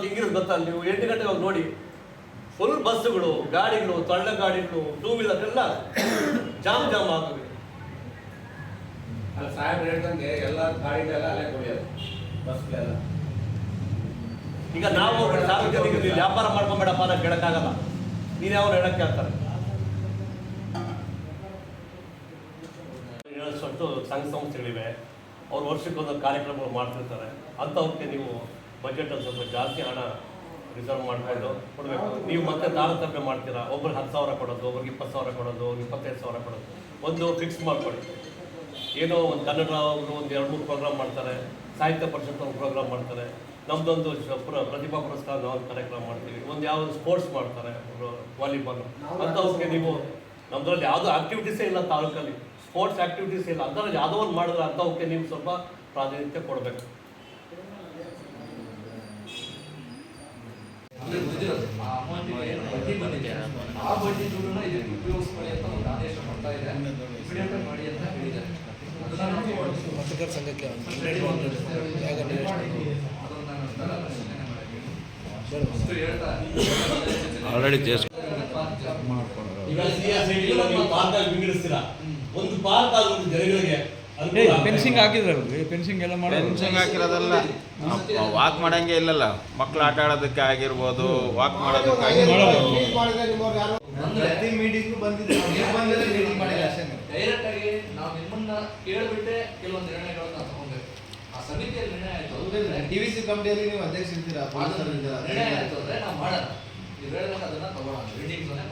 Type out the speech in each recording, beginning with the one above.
ಹೊತ್ತು ಹಿಂಗಿರೋದು ಗೊತ್ತಾ ನೀವು ಎಂಟು ಗಂಟೆಗೆ ಹೋಗಿ ನೋಡಿ. ಫುಲ್ ಬಸ್ಸುಗಳು ಗಾಡಿಗಳು ತಳ್ಳ ಗಾಡಿಗಳು ಟೂ ವೀಲರ್ ಎಲ್ಲ ಜಾಮ್ ಜಾಮ್ ಆಗ್ತದೆ ಅಲ್ಲ ಸಾಹೇಬ್ರು ಹೇಳ್ದಂಗೆ ಎಲ್ಲ ಗಾಡಿಗಳೆಲ್ಲ ಅಲ್ಲೇ ಕುಡಿಯೋದು ಬಸ್ಗಳೆಲ್ಲ. ಈಗ ನಾವು ಸಾರ್ವಜನಿಕರು ಇಲ್ಲಿ ವ್ಯಾಪಾರ ಮಾಡ್ಕೊಂಬೇಡಪ್ಪ ಅಂತ ಹೇಳಕ್ಕಾಗಲ್ಲ. ನೀನು ಯಾವ ಹೇಳಕ್ಕೆ ಹೇಳ್ತಾರೆ ಹೇಳೋಷ್ಟು ಸಂಘ ಸಂಸ್ಥೆಗಳಿವೆ. ಅವ್ರು ವರ್ಷಕ್ಕೊಂದು ಕಾರ್ಯಕ್ರಮಗಳು ಮಾಡ್ತಿರ್ತಾರೆ. ಅಂಥವ್ರಿಗೆ ನೀವು ಬಜೆಟಲ್ಲಿ ಸ್ವಲ್ಪ ಜಾಸ್ತಿ ಹಣ ರಿಸರ್ವ್ ಮಾಡಿಕೊಂಡು ಕೊಡಬೇಕು. ನೀವು ಮತ್ತೆ ತಾರತಮ್ಯ ಮಾಡ್ತೀರಾ? ಒಬ್ರಿಗೆ ಹತ್ತು ಸಾವಿರ ಕೊಡೋದು, ಒಬ್ರಿಗೆ ಇಪ್ಪತ್ತು ಸಾವಿರ ಕೊಡೋದು, ಒಬ್ರಿಗೆ ಇಪ್ಪತ್ತೈದು ಸಾವಿರ ಕೊಡೋದು. ಒಂದು ಫಿಕ್ಸ್ ಮಾಡ್ಕೊಳ್ಳಿ. ಏನೋ ಒಂದು ಕನ್ನಡ ಅವರು ಒಂದು ಎರಡು ಮೂರು ಪ್ರೋಗ್ರಾಮ್ ಮಾಡ್ತಾರೆ, ಸಾಹಿತ್ಯ ಪರಿಷತ್ ಒಂದು ಪ್ರೋಗ್ರಾಮ್ ಮಾಡ್ತಾರೆ. ನಮ್ದೊಂದು ಶ- ಪ್ರತಿಭಾ ಪುರಸ್ಕಾರ ನಾವು ಕಾರ್ಯಕ್ರಮ ಮಾಡ್ತೀವಿ. ಒಂದು ಯಾವ ಸ್ಪೋರ್ಟ್ಸ್ ಮಾಡ್ತಾರೆ ವಾಲಿಬಾಲ್ ಅಂಥವಕ್ಕೆ ನೀವು ನಮ್ಮದ್ರಲ್ಲಿ ಯಾವುದೋ ಆಕ್ಟಿವಿಟೀಸೇ ಇಲ್ಲ ತಾಲೂಕಲ್ಲಿ. ಸ್ಪೋರ್ಟ್ಸ್ ಆಕ್ಟಿವಿಟೀಸ್ ಇಲ್ಲ. ಅದರಲ್ಲಿ ಯಾವುದೋ ಒಂದು ಮಾಡಿದ್ರೆ ಅಂಥವಕ್ಕೆ ನೀವು ಸ್ವಲ್ಪ ಪ್ರಾಧಾನ್ಯತೆ ಕೊಡಬೇಕು ಅಂದ್ರೆ ಬಂದಿರೋದು ಆ ಬಂದಿದೆ ಆ ಬಡ್ಡಿ ದುಡ್ಡನ್ನ ಇದಕ್ಕೆ ಉಪಯೋಗಿಸ್ಕೊಳ್ಳಿ ಅಂತ ಒಂದು ಆದೇಶ ಕೊಡ್ತಾ ಇದೆ. ಇಮಿಡಿಯೇಟ್ ಮಾಡಿ ಅಂತ ಹೇಳಿದ್ದಾರೆ. ಪತ್ರಕರ್ತರ ಸಂಘಕ್ಕೆ ಆಲ್ರೆಡಿ ನೀವು ಪಾರ್ಕ್ ಆಗಿ ವಿಂಗಡಿಸ್ತೀರಾ ಒಂದು ಪಾರ್ಕ್ ಒಂದು ಜನಗಳಿಗೆ. ಫೆನ್ಸಿಂಗ್ ಹಾಕಿದ್ರಲ್ರಿ ಫೆನ್ಸಿಂಗ್ ಎಲ್ಲ ಮಾಡಿ ಫೆನ್ಸಿಂಗ್ ಹಾಕಿರೋದಲ್ಲ. ವಾಕ್ ಮಾಡಂಗೆ ಇಲ್ಲಲ್ಲ. ಮಕ್ಳು ಆಟ ಆಡೋದಕ್ಕೆ ಆಗಿರ್ಬೋದು ವಾಕ್ ಮಾಡೋದಕ್ಕೆ ಡೈರೆಕ್ಟ್ ಆಗಿ ನಾವು ನಿಮ್ಮನ್ನ ಕೇಳ್ಬಿಟ್ಟೆ ಕೆಲವೊಂದು ನಿರ್ಣಯಗಳನ್ನ ನಾವು ಆ ಸಮಿತಿಯಲ್ಲಿ ನಿರ್ಣಯ ಆಯ್ತು. ಟಿ ವಿ ಸಿ ಕಮಿಟಿಯಲ್ಲಿ ನೀವು ಅಧ್ಯಕ್ಷ ಇರ್ತೀರಾ? ಅದು ನಿರ್ಣಯ ಆಯ್ತು ಅಂದ್ರೆ ನಾವು ಮಾಡೋಣ ನೀವು ಹೇಳಿದಾಗ ಅದನ್ನ ತಗೊಳ್ಳೋಣ ರೀಡಿಂಗ್ ಮಾಡೋಣ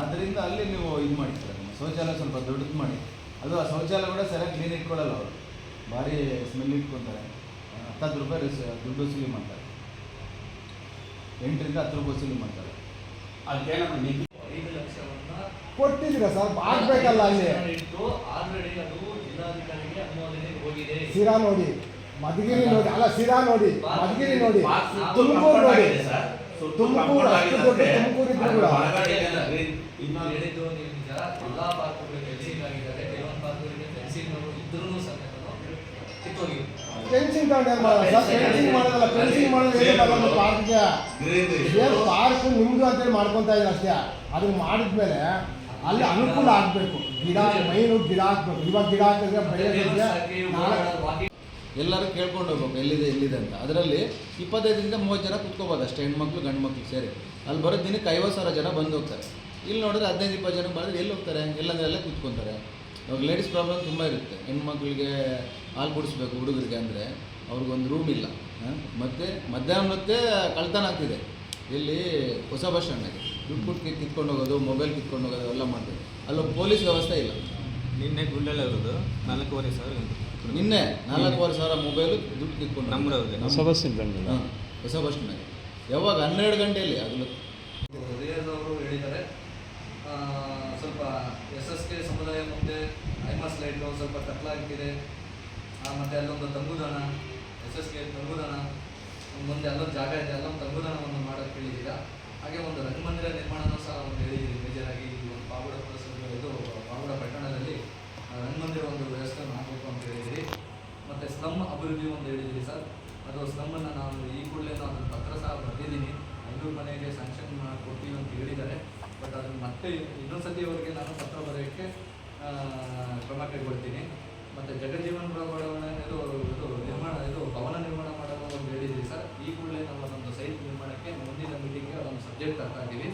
ಆದ್ದರಿಂದ ಅಲ್ಲಿ ನೀವು ಇದು ಮಾಡಿ ಸರ್ ಶೌಚಾಲಯ ಸ್ವಲ್ಪ ದೊಡ್ಡದು ಮಾಡಿ. ಅದು ಆ ಶೌಚಾಲಯ ಕೂಡ ಸರಿಯಾಗಿ ಕ್ಲೀನ್ ಇಟ್ಕೊಳ್ಳಲ್ಲ ಅವರು. ಭಾರಿ ಸ್ಮೆಲ್ ಇಟ್ಕೊತಾರೆ. ಹತ್ತತ್ತು ರೂಪಾಯಿ ದುಡ್ಡು ವಸೂಲಿ ಮಾಡ್ತಾರೆ. ಎಂಟರಿಂದ ಹತ್ತು ರೂಪಾಯಿ ವಸೂಲಿ ಮಾಡ್ತಾರೆ. ಕೊಟ್ಟಿದ್ದೀರಾ ಸರ್? ಆಗ್ಬೇಕಲ್ಲ ಅಲ್ಲಿ. ಸಿರಾ ನೋಡಿ. ಮಧುಗಿರಿ ನೋಡಿ. ಅಲ್ಲ ಸಿರಾ ನೋಡಿ. ಮಧುಗಿರಿ ನೋಡಿ. ತುಮಕೂರು ನೋಡಿ. ಆಗಿದೆ ಸರ್. ಸುತ್ತು ತುಮಕೂರು ಅಷ್ಟು ಆಗಿದೆ ದೊಡ್ಡ ತುಮಕೂರು ಇದ್ರು ಕೂಡ. ಇನ್ನೊಂದು ಹೇಳಿದ್ದು ನೀವು ನಿಜ. ಎಲ್ಲಾ ಪಾರ್ಕ್ಗಳಿಗೆ ಫೆನ್ಸಿಂಗ್ ಆಗಿದ್ದಾರೆ. ಕೆಲವೊಂದು ಪಾರ್ಕ್ಗಳಿಗೆ ಫೆನ್ಸಿಂಗ್ ಇದ್ರೂ ಸಮೇತ ಫೆನ್ಸಿಂಗ್ ಫೆನ್ಸಿಂಗ್ ಮಾಡೋದಲ್ಲ ಫೆನ್ಸಿಂಗ್ ಮಾಡೋದು ಪಾರ್ಕ್ಗೆ. ಏನು ಪಾರ್ಕ್ ನಿಮ್ದು ಅಂತೇಳಿ ಮಾಡ್ಕೊತಾ ಇದ್ದಾರೆ ಅಷ್ಟೇ. ಅದನ್ನ ಮಾಡಿದ್ಮೇಲೆ ಅಲ್ಲಿ ಅನುಕೂಲ ಆಗಬೇಕು. ಗಿಡ ಮೈನು ಗಿಡ ಹಾಕ್ಬೇಕು. ಇವಾಗ ಗಿಡ ಹಾಕಿದ್ರೆ ನಾಳೆ ಎಲ್ಲರೂ ಕೇಳ್ಕೊಂಡು ಹೋಗ್ಬೇಕು. ಎಲ್ಲಿದೆ ಎಲ್ಲಿದೆ ಅಂತ. ಅದರಲ್ಲಿ ಇಪ್ಪತ್ತೈದರಿಂದ ಮೂವತ್ತು ಜನ ಕುತ್ಕೋಬೋದು ಅಷ್ಟೇ ಹೆಣ್ಮಕ್ಳು ಗಂಡು ಮಕ್ಳು ಸೇರಿ. ಅಲ್ಲಿ ಬರೋ ದಿನಕ್ಕೆ ಐವತ್ತು ಸಾವಿರ ಜನ ಬಂದು ಹೋಗ್ತಾರೆ. ಇಲ್ಲಿ ನೋಡಿದ್ರೆ ಹದಿನೈದು ಇಪ್ಪತ್ತು ಜನ ಬಂದರೆ ಎಲ್ಲಿ ಹೋಗ್ತಾರೆ? ಎಲ್ಲಂದ್ರೆ ಎಲ್ಲ ಕೂತ್ಕೊತಾರೆ. ಇವಾಗ ಲೇಡೀಸ್ ಪ್ರಾಬ್ಲಮ್ ತುಂಬ ಇರುತ್ತೆ. ಹೆಣ್ಮಕ್ಳಿಗೆ ಹಾಲು ಕುಡಿಸ್ಬೇಕು ಹುಡುಗರಿಗೆ ಅಂದರೆ ಅವ್ರಿಗೊಂದು ರೂಮ್ ಇಲ್ಲ? ಮತ್ತು ಮಧ್ಯಾಹ್ನ ಮತ್ತೆ ಕಳ್ತನ ಆಗ್ತಿದೆ. ಇಲ್ಲಿ ಹೊಸ ಬಸ್ ಸ್ಟ್ಯಾಂಡ್ನಾಗೆ ದುಡ್ಡು ಕೊಟ್ಟು ಕಿತ್ಕೊಂಡು ಹೋಗೋದು ಮೊಬೈಲ್ ಕಿತ್ಕೊಂಡು ಹೋಗೋದು ಎಲ್ಲ ಮಾಡ್ತಾರೆ ಅಲ್ಲೊಬ್ಬ ಪೊಲೀಸ್ ವ್ಯವಸ್ಥೆ ಇಲ್ಲ. ನಿನ್ನೆ ಗುಳ್ಳೆಲ್ಲ ಇರೋದು? ನಾಲ್ಕೂವರೆ ಸಾವಿರ ನಿನ್ನೆ ನಾಲ್ಕೂವರೆ ಸಾವಿರ ಮೊಬೈಲು ದುಡ್ಡು ಕಿತ್ಕೊಂಡು ನಮ್ಮ ಹೊಸ ಬಸ್ ಹಾಂ ಹೊಸ ಬಸ್ ಯಾವಾಗ? ಹನ್ನೆರಡು ಗಂಟೆಯಲ್ಲಿ. ಆಗಲು ಹೃದಯದವರು ಹೇಳಿದ್ದಾರೆ ಆ, ಸ್ವಲ್ಪ ಎಸ್ ಎಸ್ ಕೆ ಸಮುದಾಯ ಮುಂದೆ ಲೈಟ್ ಒಂದು ಸ್ವಲ್ಪ ಕತ್ಲಾಗ್ತಿದೆ ಮತ್ತು ಅಲ್ಲೊಂದು ತಂಗುದಾಣ ಎಸ್ ಎಸ್ ಕೆ ತಂಗುದಾಣ ಮುಂದೆ ಅಲ್ಲೊಂದು ಜಾಗ ಇದೆ, ಅಲ್ಲೊಂದು ತಂಗುದಾಣವನ್ನು ಮಾಡೋಕ್ಕೆ ಹೇಳಿದ್ದೀರ? ಹಾಗೆ ಒಂದು ರಂಗಮಂದಿರ ನಿರ್ಮಾಣನೂ ಸಹ ಒಂದು ಹೇಳಿದ್ದೀರಿ ಮೇಜರ್ ಆಗಿ ಈ ಒಂದು ಪಾವುಡ ಪುರಸಭೆ ಇದು ಪಾವುಡ ಪಟ್ಟಣದಲ್ಲಿ. ರಂಗಮಂದಿರ ಒಂದು ವ್ಯವಸ್ಥೆಯನ್ನು ಮಾಡಬೇಕು ಅಂತ ಹೇಳಿದ್ದೀರಿ. ಮತ್ತು ಸ್ಲಮ್ ಅಭಿವೃದ್ಧಿ ಒಂದು ಹೇಳಿದ್ದೀರಿ ಸರ್. ಅದು ಸ್ಲಮ್ಮನ್ನು ನಾನು ಈ ಕೂಡಲೇ ನಾನು ಪತ್ರ ಸಹ ಬರೆದಿದ್ದೀನಿ. ಐನೂರು ಮನೆಗೆ ಸ್ಯಾಂಕ್ಷನ್ ಕೊಡ್ತೀವಿ ಅಂತ ಹೇಳಿದ್ದಾರೆ. ಬಟ್ ಅದನ್ನು ಮತ್ತೆ ಇನ್ನೊಂದ್ಸತಿ ಅವರಿಗೆ ನಾನು ಪತ್ರ ಬರೆಯೋಕ್ಕೆ ಕ್ರಮ ಕೈಗೊಳ್ತೀನಿ. ಮತ್ತು ಜಗಜೀವನ್ ಬಡಾವಣೆ ಇದು ಇದು ನಿರ್ಮಾಣ, ಇದು ಭವನ ನಿರ್ಮಾಣ ಮಾಡಲು ಒಂದು ಹೇಳಿದ್ದೀವಿ ಸರ್. ಈ ಕೂಡಲೇ ನಾವು ಅದೊಂದು ಸೈಟ್ ನಿರ್ಮಾಣಕ್ಕೆ ಮುಂದಿನ ಮೀಟಿಂಗ್ಗೆ ಅದೊಂದು ಸಬ್ಜೆಕ್ಟ್ ಇದ್ದೀವಿ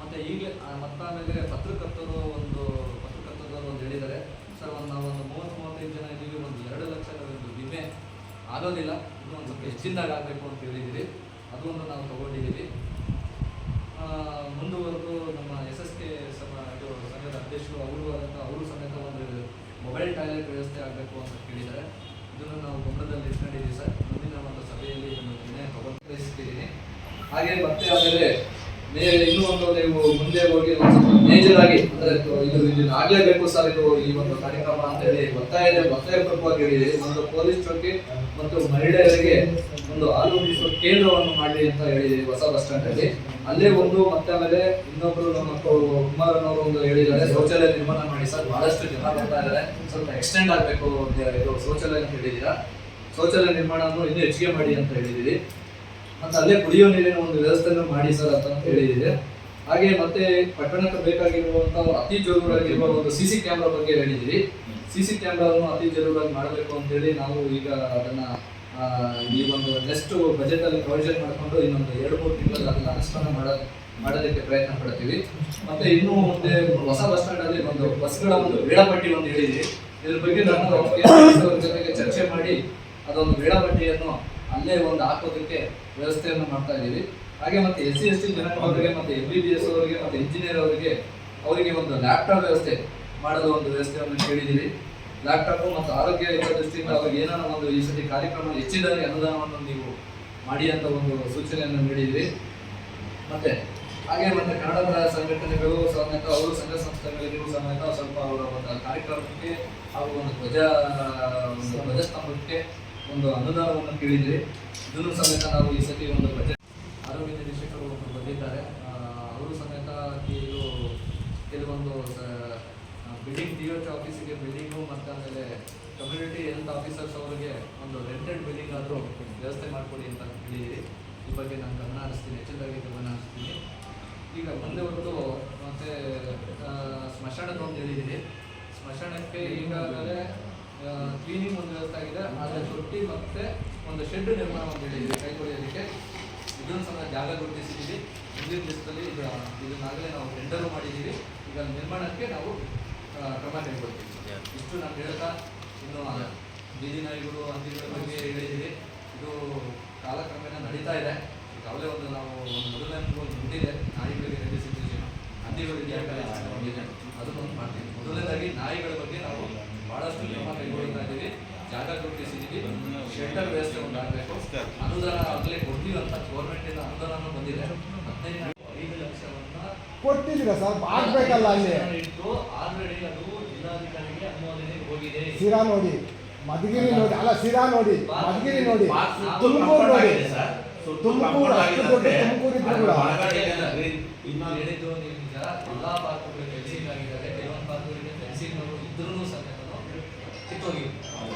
ಮತ್ತು ಈಗಲೇ ಮತ್ತಾಮೇಲೆ ಪತ್ರಕರ್ತರು ಒಂದು ಪತ್ರಕರ್ತರು ಒಂದು ಹೇಳಿದ್ದಾರೆ. ಸರ್, ಒಂದು ನಾವು ಒಂದು ಮೂವತ್ತು ಮೂವತ್ತೈದು ಜನ ಇದ್ದೀವಿ ಒಂದು ಎರಡು ಲಕ್ಷದ ಒಂದು ವಿಮೆ ಆಗೋದಿಲ್ಲ. ಇನ್ನೂ ಒಂದು ಸ್ವಲ್ಪ ಹೆಚ್ಚಿನದಾಗ ಆಗಬೇಕು ಅಂತ ಹೇಳಿದ್ದೀರಿ. ಅದೊಂದು ನಾವು ತಗೊಂಡಿದ್ದೀವಿ. ಮುಂದುವರೆದು ನಮ್ಮ ಎಸ್ ಎಸ್ ಕೆ ಸಮ ಸಂಘದ ಅಧ್ಯಕ್ಷರು, ಅವರು ಆದಂಥ ಅವರು ಸಮೇತ ಒಂದು ಮೊಬೈಲ್ ಟಾಯ್ಲೆಟ್ ವ್ಯವಸ್ಥೆ ಆಗಬೇಕು ಅಂತ ಕೇಳಿದ್ದಾರೆ. ಇದನ್ನು ನಾವು ಗಮನದಲ್ಲಿ ಇಟ್ಕೊಂಡಿದ್ದೀವಿ ಸರ್. ಮುಂದಿನ ಒಂದು ಸಭೆಯಲ್ಲಿ ಇದನ್ನು ನಿರ್ಣಯ ಹಾಗೆ ಮತ್ತೆ ಆಮೇಲೆ ಮೇ ಇನ್ನೂ ಒಂದು ನೀವು ಮುಂದೆ ಹೋಗಿ ಮೇಜರ್ ಆಗಿ ಅಂದ್ರೆ ಇದು ಇದನ್ನು ಆಗ್ಲೇಬೇಕು ಸರ್ ಇದು ಈ ಒಂದು ಕಾರ್ಯಕ್ರಮ ಅಂತ ಹೇಳಿ ಒತ್ತಾಯ ಒತ್ತಾಯಪೂರ್ವಕವಾಗಿ ಹೇಳಿ ಒಂದು ಪೊಲೀಸ್ ಚೌಕಿ ಮತ್ತು ಮಹಿಳೆಯರಿಗೆ ಒಂದು ಆರೋಗ್ಯ ಕೇಂದ್ರವನ್ನು ಮಾಡಿ ಅಂತ ಹೇಳಿದ್ದೀವಿ ಹೊಸ ಬಸ್ ಸ್ಟ್ಯಾಂಡ್ ಅಲ್ಲಿ ಒಂದು ಮತ್ತೆ ಆಮೇಲೆ ಇನ್ನೊಬ್ರು ನಮ್ಮ ಕು- ಕುಮಾರ್ ಅನ್ನೋರು ಒಂದು ಹೇಳಿದ್ದಾರೆ, ಶೌಚಾಲಯ ನಿರ್ಮಾಣ ಮಾಡಿ. ಸರ್, ಬಹಳಷ್ಟು ಜನ ಬರ್ತಾ ಇದ್ದಾರೆ. ಸ್ವಲ್ಪ ಎಕ್ಸ್ಟೆಂಡ್ ಆಗಬೇಕು ಇದು ಶೌಚಾಲಯ ಅಂತ ಹೇಳಿದ್ದೀರಾ? ಶೌಚಾಲಯ ನಿರ್ಮಾಣವನ್ನು ಇನ್ನೂ ಹೆಚ್ಚಿಗೆ ಮಾಡಿ ಅಂತ ಹೇಳಿದ್ದೀವಿ ಮತ್ತೆ ಅಲ್ಲೇ ಕುಡಿಯೋ ನೀರಿನ ಒಂದು ವ್ಯವಸ್ಥೆಯನ್ನು ಮಾಡಿ ಸರ್ ಅಂತ ಹೇಳಿದ್ದೀವಿ ಹಾಗೆ ಮತ್ತೆ ಪಟ್ಟಣಕ್ಕೆ ಬೇಕಾಗಿರುವಂತಹ ಅತಿ ಜರೂರಾಗಿರುವ ಒಂದು ಸಿ ಸಿ ಕ್ಯಾಮ್ರಾ ಬಗ್ಗೆ ಹೇಳಿದ್ದೀವಿ ಸಿ ಸಿ ಕ್ಯಾಮ್ರಾವನ್ನು ಅತಿ ಜರೂರಾಗಿ ಮಾಡಬೇಕು ಅಂತೇಳಿ ನಾವು ಈಗ ಅದನ್ನ ಈ ಒಂದು ಜಸ್ಟ್ ಬಜೆಟ್ ಅಲ್ಲಿ ಪ್ರೊವಿಷನ್ ಮಾಡಿಕೊಂಡು ಇನ್ನೊಂದು ಎರಡು ಮೂರು ತಿಂಗಳಲ್ಲಿ ಅದನ್ನ ಅನುಷ್ಠಾನ ಮಾಡ ಮಾಡೋದಕ್ಕೆ ಪ್ರಯತ್ನ ಪಡ್ತೀವಿ. ಮತ್ತೆ ಇನ್ನು ಮುಂದೆ ಹೊಸ ಬಸ್ ಸ್ಟ್ಯಾಂಡ್ ಅಲ್ಲಿ ಒಂದು ಬಸ್ಗಳ ಒಂದು ವೇಳಾಪಟ್ಟಿ ಒಂದು ಹೇಳಿದ್ವಿ. ಇದ್ರ ಬಗ್ಗೆ ನಾನು ಜೊತೆಗೆ ಚರ್ಚೆ ಮಾಡಿ ಅದೊಂದು ವೇಳಾಪಟ್ಟಿಯನ್ನು ಅಲ್ಲೇ ಒಂದು ಹಾಕೋದಕ್ಕೆ ವ್ಯವಸ್ಥೆಯನ್ನು ಮಾಡ್ತಾ ಇದ್ದೀವಿ. ಹಾಗೆ ಮತ್ತೆ ಎಸ್ ಸಿ, ಎಸ್ ಟಿ ಜನರಿಗೆ ಮತ್ತೆ ಎಂ ಬಿ ಬಿ ಎಸ್ ಅವರಿಗೆ ಮತ್ತೆ ಇಂಜಿನಿಯರ್ ಅವರಿಗೆ ಅವರಿಗೆ ಒಂದು ಲ್ಯಾಪ್ಟಾಪ್ ವ್ಯವಸ್ಥೆ ಮಾಡಲು ಒಂದು ವ್ಯವಸ್ಥೆಯನ್ನು ಕೇಳಿದ್ದೀವಿ. ಲ್ಯಾಪ್ಟಾಪ್ ಮತ್ತು ಆರೋಗ್ಯ ದೃಷ್ಟಿಯಿಂದ ಅವ್ರಿಗೆ ಏನಾರ ಒಂದು ಈ ಸತಿ ಕಾರ್ಯಕ್ರಮ ಹೆಚ್ಚಿದಾಗಿ ಅನುದಾನವನ್ನು ನೀವು ಮಾಡಿ ಅಂತ ಒಂದು ಸೂಚನೆಯನ್ನು ನೀಡಿದ್ರಿ. ಮತ್ತೆ ಹಾಗೆ ಮತ್ತೆ ಕನ್ನಡ ಸಂಘಟನೆಗಳು ಸಮೇತ ಅವರು ಸಂಘ ಸಂಸ್ಥೆಗಳಿಗೂ ಸಮೇತ ಸ್ವಲ್ಪ ಅವರ ಒಂದು ಕಾರ್ಯಕ್ರಮಕ್ಕೆ ಹಾಗೂ ಒಂದು ಧ್ವಜ, ಒಂದು ಧ್ವಜಸ್ತಂಭಕ್ಕೆ ಒಂದು ಅನುದಾನವನ್ನು ಕೇಳಿದ್ರಿ. ಇದನ್ನು ಸಮೇತ ನಾವು ಈ ಸತಿ ಒಂದು ಬಜೆಟ್ ಆರೋಗ್ಯ ನಿರೀಕ್ಷಕರು ಒಬ್ಬರು ಬಂದಿದ್ದಾರೆ ಆ, ಅವರು ಸಮೇತ ಇದು ಕೆಲವೊಂದು ಬಿಲ್ಡಿಂಗ್ ಡಿ ಎಚ್ ಆಫೀಸಿಗೆ ಬಿಲ್ಡಿಂಗು ಮತ್ತು ಆಮೇಲೆ ಕಮ್ಯುನಿಟಿ ಹೆಲ್ತ್ ಆಫೀಸರ್ಸ್ ಅವರಿಗೆ ಒಂದು ರೆಂಟೆಡ್ ಬಿಲ್ಡಿಂಗ್ ಆದರೂ ವ್ಯವಸ್ಥೆ ಮಾಡಿಕೊಡಿ ಅಂತ ಹೇಳಿದ್ದೀರಿ ಈ ಬಗ್ಗೆ ನಾನು ಗಮನ ಹರಿಸ್ತೀನಿ ಹೆಚ್ಚಿನದಾಗಿ ಗಮನ ಹರಿಸ್ತೀನಿ ಈಗ ಮುಂದೆ ಹೊರತು ಮತ್ತೆ ಆ, ಸ್ಮಶಾನದ ಒಂದು ಹೇಳಿದ್ದೀರಿ ಸ್ಮಶಾನಕ್ಕೆ ಈಗಾಗಲೇ ಕ್ಲೀನಿಂಗ್ ಒಂದು ವ್ಯವಸ್ಥೆ ಆಗಿದೆ. ಆದರೆ ತೊಟ್ಟಿ ಮತ್ತೆ ಒಂದು ಶೆಡ್ ನಿರ್ಮಾಣ ಒಂದು ಹೇಳಿದ್ದೀರಿ ಕೈಗೊಳ್ಳಿಯೋದಕ್ಕೆ ಇದೊಂದು ಸಹ ಜಾಗ ಗುರುತಿಸಿದ್ದೀವಿ. ಮುಂದಿನ ದಿವಸದಲ್ಲಿ ಈಗ ಇದನ್ನಾಗಲೇ ನಾವು ಟೆಂಡರ್ ಮಾಡಿದ್ದೀವಿ. ಈಗ ನಿರ್ಮಾಣಕ್ಕೆ ನಾವು ಕ್ರಮ ಕೈಗೊಳ್ತೀವಿ. ಇಷ್ಟು ನಾನು ಹೇಳ್ತಾ, ಇನ್ನು ಬೀದಿ ನಾಯಿಗಳು, ಹಂದಿಗಳ ಬಗ್ಗೆ ಹೇಳಿದ್ದೀವಿ. ಇದು ಕಾಲಕ್ರಮೇಣ ನಡೀತಾ ಇದೆ. ಈಗಾಗಲೇ ಒಂದು ನಾವು ಒಂದು ಮೊದಲನೇ ಒಂದು ಮುಂದಿದೆ. ನಾಯಿಗಳಿಗೆ ರೆಡಿಸಿದ್ದೇವೆ ಹಂದಿಗಳು ಈಗಾಗಲೇ ಇದೆ ಅದನ್ನು ಮಾಡ್ತೀವಿ. ಮೊದಲನೇದಾಗಿ ನಾಯಿಗಳ ಬಗ್ಗೆ ನಾವು ಬಹಳಷ್ಟು ಕ್ರಮ ಕೈಗೊಳ್ತಾ ಇದ್ದೀವಿ. ಜಾಗ ಗುರುತಿಸಿದ್ದೀವಿ. ಶೆಲ್ಟರ್ ವ್ಯವಸ್ಥೆ ಒಂದು ಆಗಬೇಕು. ಅನುದಾನ ಆಗಲೇ ಕೊಡ್ತೀವಿ ಅಂತ ಗೌರ್ಮೆಂಟಿಂದ ಅನುದಾನ ಬಂದಿದೆ. ಹದಿನೈದು ಐದು ಲಕ್ಷವನ್ನ ಕೊಟ್ಟಿದ್ದೀರಾ ಸರ್? ಆಗಬೇಕಲ್ಲ ಅಲ್ಲಿ. ಇಟ್ಟು ಆಲ್ರೆಡಿ ಅದು ಜಿಲ್ಲಾಧಿಕಾರಿಗೆ ಅನುಮೋದನೆಗೆ ಹೋಗಿದೆ. ಸಿರಾ ನೋಡಿ. ಮಧುಗಿರಿ ನೋಡಿ. ಅಲ್ಲ ಸಿರಾ ನೋಡಿ. ಮಧುಗಿರಿ ನೋಡಿ. ತುಮಕೂರು ನೋಡಿ. ತುಮಕೂರು ಅಷ್ಟು ದೊಡ್ಡ ತುಮಕೂರು ಇದ್ರು ಕೂಡ. ಒಳಗಡೆ ಏನಿಲ್ಲ, green. ನಾನು ಇನ್ನೊಂದು ಹೇಳಿದ್ದು ನಿಮ್ಗೆ ಎಲ್ಲಾ ಪಾರ್ಕ್ಗಳಿಗೆ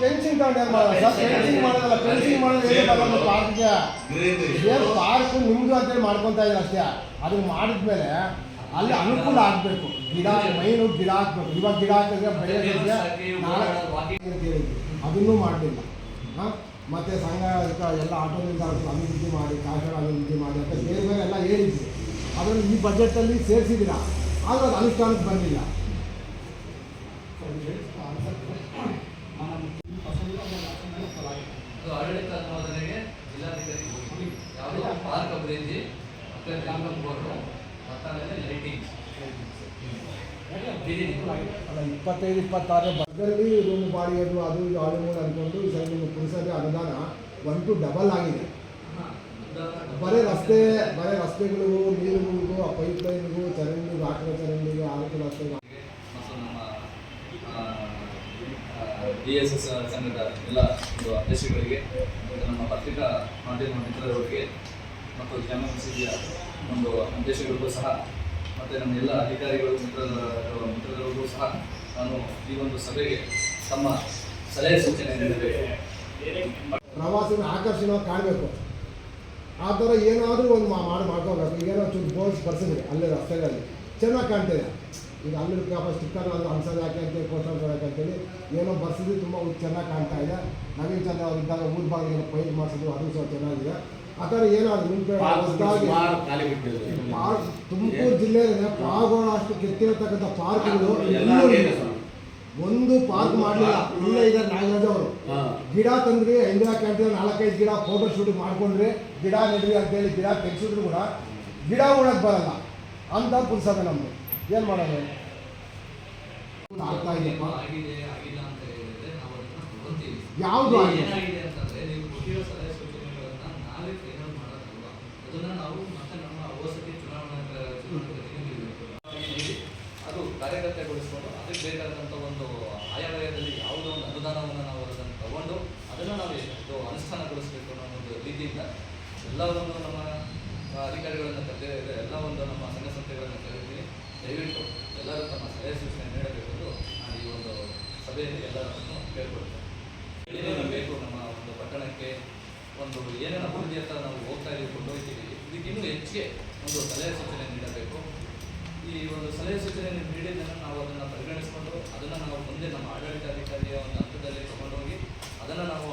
ಫೆನ್ಸಿಂಗ್ ತಗೊಂಡು ಏನು ಮಾಡೋದು ಸರ್ ಫೆನ್ಸಿಂಗ್ ಮಾಡೋದಲ್ಲ ಫೆನ್ಸಿಂಗ್ ಮಾಡೋದು ಪಾರ್ಕ್ಗೆ. ಏನು ಪಾರ್ಕ್ ನಿಮ್ದು ಅಂತೇಳಿ ಮಾಡ್ಕೊತಾ ಇದ್ದಾರೆ ಅಷ್ಟೇ? ಅದನ್ನ ಮಾಡಿದ್ಮೇಲೆ ಅಲ್ಲಿ ಅನುಕೂಲ ಆಗಬೇಕು. ಗಿಡ ಮೈನು ಗಿಡ ಹಾಕ್ಬೇಕು ಇವಾಗ ಗಿಡ ಹಾಕಿದ್ರೆ ಬೆಳೆಯೋದಕ್ಕೆ. ಅದನ್ನೂ ಮಾಡಲಿಲ್ಲ. ಹಾಂ? ಮತ್ತು ಸಂಘ ಎಲ್ಲ ಆಟೋ ನಿಲ್ದಾಣ ಅಭಿವೃದ್ಧಿ ಮಾಡಿ ಕಾರ್ಖಾನೆ ಅಭಿವೃದ್ಧಿ ಮಾಡಿ ಅಂತ ಬೇರೆ ಬೇರೆ ಎಲ್ಲ ಹೇಳಿದ್ವಿ ಅದನ್ನು ಈ ಬಜೆಟಲ್ಲಿ ಸೇರಿಸಿದ್ದೀರಾ? ಆದರೆ ಅದು ಅನುಷ್ಠಾನಕ್ಕೆ ಬಂದಿಲ್ಲ ಅದು ಆಡಳಿತ ಅನುಮೋದನೆಗೆ ಜಿಲ್ಲಾಧಿಕಾರಿ ಹೋಗಿ ಯಾವುದೋ ಪಾರ್ಕ್ ಅಭಿವೃದ್ಧಿ ಮತ್ತೆ ಕಾಂಪೌಂಡ್ ಬೋರ್ಡ್ ಮತ್ತೆ ಲೈಟಿಂಗ್ಸ್. ಅಲ್ಲ ಇಪ್ಪತ್ತೈದು ಇಪ್ಪತ್ತಾರು ಬಗ್ಗಲ್ಲಿ ರೂಮ್ ಬಾಡಿಗೆದು ಅದು ಇದು ಆಳು ಮೂರು ಅಂದ್ಕೊಂಡು ಈ ಸಲ ನಿಮ್ಮ ಪುರಸಭೆ ಅನುದಾನ ಒನ್ ಟು ಡಬಲ್ ಆಗಿದೆ. ಬರೇ ರಸ್ತೆ ಬರೀ ರಸ್ತೆಗಳು ನೀರುಗಳಿಗೂ ಆ ಪೈಪ್ ಲೈನ್ಗೂ ಚರಂಡಿ ಹಾಕಿರೋ ಚರಂಡಿಗೆ ಆರೋಗ್ಯ ರಸ್ತೆಗೆ ನಮ್ಮ ಡಿ ಎಸ್ ಎಸ್ ಸಂಘದ ಎಲ್ಲ ಒಂದು ಅಧ್ಯಕ್ಷಗಳಿಗೆ ನಮ್ಮ ಪತ್ರಿಕಾ ಮಾಧ್ಯಮ ಮಿತ್ರರವರಿಗೆ ಮತ್ತು ಜಾಮ ಮಸೀದಿಯ ಒಂದು ಅಧ್ಯಕ್ಷರಿಗೂ ಸಹ, ಮತ್ತು ನಮ್ಮ ಎಲ್ಲ ಅಧಿಕಾರಿಗಳು ಮಿತ್ರ ಮಿತ್ರರಿಗೂ ಸಹ ನಾನು ಈ ಒಂದು ಸಭೆಗೆ ತಮ್ಮ ಸಲಹೆ ಸೂಚನೆ ನೀಡಬೇಕು. ಪ್ರವಾಸಿನ ಆಕರ್ಷಣೆ ಕಾಣಬೇಕು. ಆ ಥರ ಏನಾದರೂ ಒಂದು ಮಾಡಿ ಮಾಡ್ಕೋಬೇಕು. ಈಗೇನೋ ಚೂರು ಬೋರ್ಡ್ಸ್ ಬರ್ಸಿದ್ರೆ ಅಲ್ಲೇ ರಸ್ತೆಗಳಲ್ಲಿ. ಚೆನ್ನಾಗಿ ಕಾಣ್ತಿದೆ. ಈಗ ಅಲ್ಲಿ ಪಾಪ ಸ್ಟಿಕ್ಕರ್ ಅಲ್ಲಿ ಹಂಸದ ಯಾಕೆ ಅಂತೇಳಿ ಪೋಸ್ಟರ್ ಯಾಕೆ ಅಂತೇಳಿ ಏನೋ ಬರ್ಸಿದ್ರು ತುಂಬ ಚೆನ್ನಾಗಿ ಕಾಣ್ತಾ ಇದೆ. ನವೀನ್ ಚಂದ್ರ ಅವ್ರು ಇದ್ದಾಗ ಊರ್ ಭಾಗದಲ್ಲಿ ಪೈಂಟ್ ಮಾಡಿಸಿದ್ರು, ಅದು ಸಹ ಚೆನ್ನಾಗಿದೆ. ಆ ಥರ ಏನಾದ್ರು ನಿಮ್ಮ ತುಮಕೂರು ಜಿಲ್ಲೆಯಲ್ಲಿ ಪಾಗೋಣ ಅಷ್ಟು ಕೆತ್ತಿರತಕ್ಕಂಥ ಪಾರ್ಕ್ಗಳು. ಒಂದು ಪಾರ್ಕ್ ಮಾಡಲಿಲ್ಲ. ಇಲ್ಲೇ ಇದ್ದಾರೆ ನಾಗರಾಜ್ ಅವರು. ಗಿಡ ತಂದ್ರಿ ಇಂದಿರಾ ಕ್ಯಾಂಟೀನ್ ನಾಲ್ಕೈದು ಗಿಡ ಫೋಟೋ ಶೂಟಿಂಗ್ ಮಾಡ್ಕೊಂಡ್ರಿ ಗಿಡ ನೆಡ್ರಿ ಅಂತೇಳಿ ಗಿಡ ತೆಗ್ಸಿದ್ರು ಕೂಡ ಗಿಡ ಉಳಕ್ ಬರಲ್ಲ. ಅಂತ ಪುರುಸಭೆ ನಮ್ದು. ಏನು ಮಾಡೋದು? ಆಗ್ತಾ ಇದೆಯಪ್ಪ. ಯಾವುದು ಆಗಿದೆ? ಏನಾಗಿದೆ ಅಂತಂದ್ರೆ ನೀವು ಕೊಟ್ಟಿರೋ ಸಲಹೆ ಸೂಚನೆಗಳನ್ನ ನಾವೇ ಫೈನಲ್ ಮಾಡೋದಲ್ವ ಅದನ್ನ ನಾವು ಮತ್ತೆ ನಮ್ಮ ವಸತಿ ಚುನಾವಣಾ ಚುನಾವಣಾ ಪ್ರತಿನಿಧಿಗಳು ಅದು ಕಾರ್ಯಕರ್ತ ಕಾರ್ಯಗತಗೊಳಿಸ್ಕೊಂಡು ಅದಕ್ಕೆ ಬೇಕಾದಂಥ ಒಂದು ಆಯವ್ಯಯದಲ್ಲಿ ಯಾವುದೋ ಒಂದು ಅನುದಾನವನ್ನು ನಾವು ಅದನ್ನು ತಗೊಂಡು ಅದನ್ನು ನಾವು ಇದು ಅನುಷ್ಠಾನಗೊಳಿಸಬೇಕು ಅನ್ನೋ ಒಂದು ಎಲ್ಲವನ್ನು ನಮ್ಮ ಅಧಿಕಾರಿಗಳನ್ನು ಕರೆದಿದೆ ಎಲ್ಲ ಒಂದು ನಮ್ಮ ಸಂಘ ಸಂಸ್ಥೆಗಳನ್ನು ಕರೆದಿದ್ದೀನಿ ದಯವಿಟ್ಟು ಎಲ್ಲರೂ ತಮ್ಮ ಸಲಹೆ ಸೂಚನೆ ನೀಡಬೇಕು ಎಂದು ನಾನು ಈ ಒಂದು ಸಭೆಯಲ್ಲಿ ಎಲ್ಲರನ್ನು ಕೇಳ್ಕೊಳ್ತೇನೆ. ಏನೇನು ಬೇಕು ನಮ್ಮ ಒಂದು ಪಟ್ಟಣಕ್ಕೆ, ಒಂದು ಏನೇನು ಅಭಿವೃದ್ಧಿ ಅಂತ ನಾವು ಹೋಗ್ತಾ ಇದೀವಿ ಕೊಂಡೊಯ್ತೀವಿ ಇದಕ್ಕಿನ್ನೂ ಹೆಚ್ಚಿಗೆ ಒಂದು ಸಲಹೆ ಸೂಚನೆ ನೀಡಬೇಕು. ಈ ಒಂದು ಸಲಹೆ ಸೂಚನೆ ನೀಡಿದ್ದನ್ನು ನಾವು ಅದನ್ನು ಪರಿಗಣಿಸಿಕೊಂಡು ಅದನ್ನು ನಾವು ಮುಂದೆ ನಮ್ಮ ಆಡಳಿತಾಧಿಕಾರಿಯ ಒಂದು ಹಂತದಲ್ಲಿ ತಗೊಂಡೋಗಿ ಅದನ್ನು ನಾವು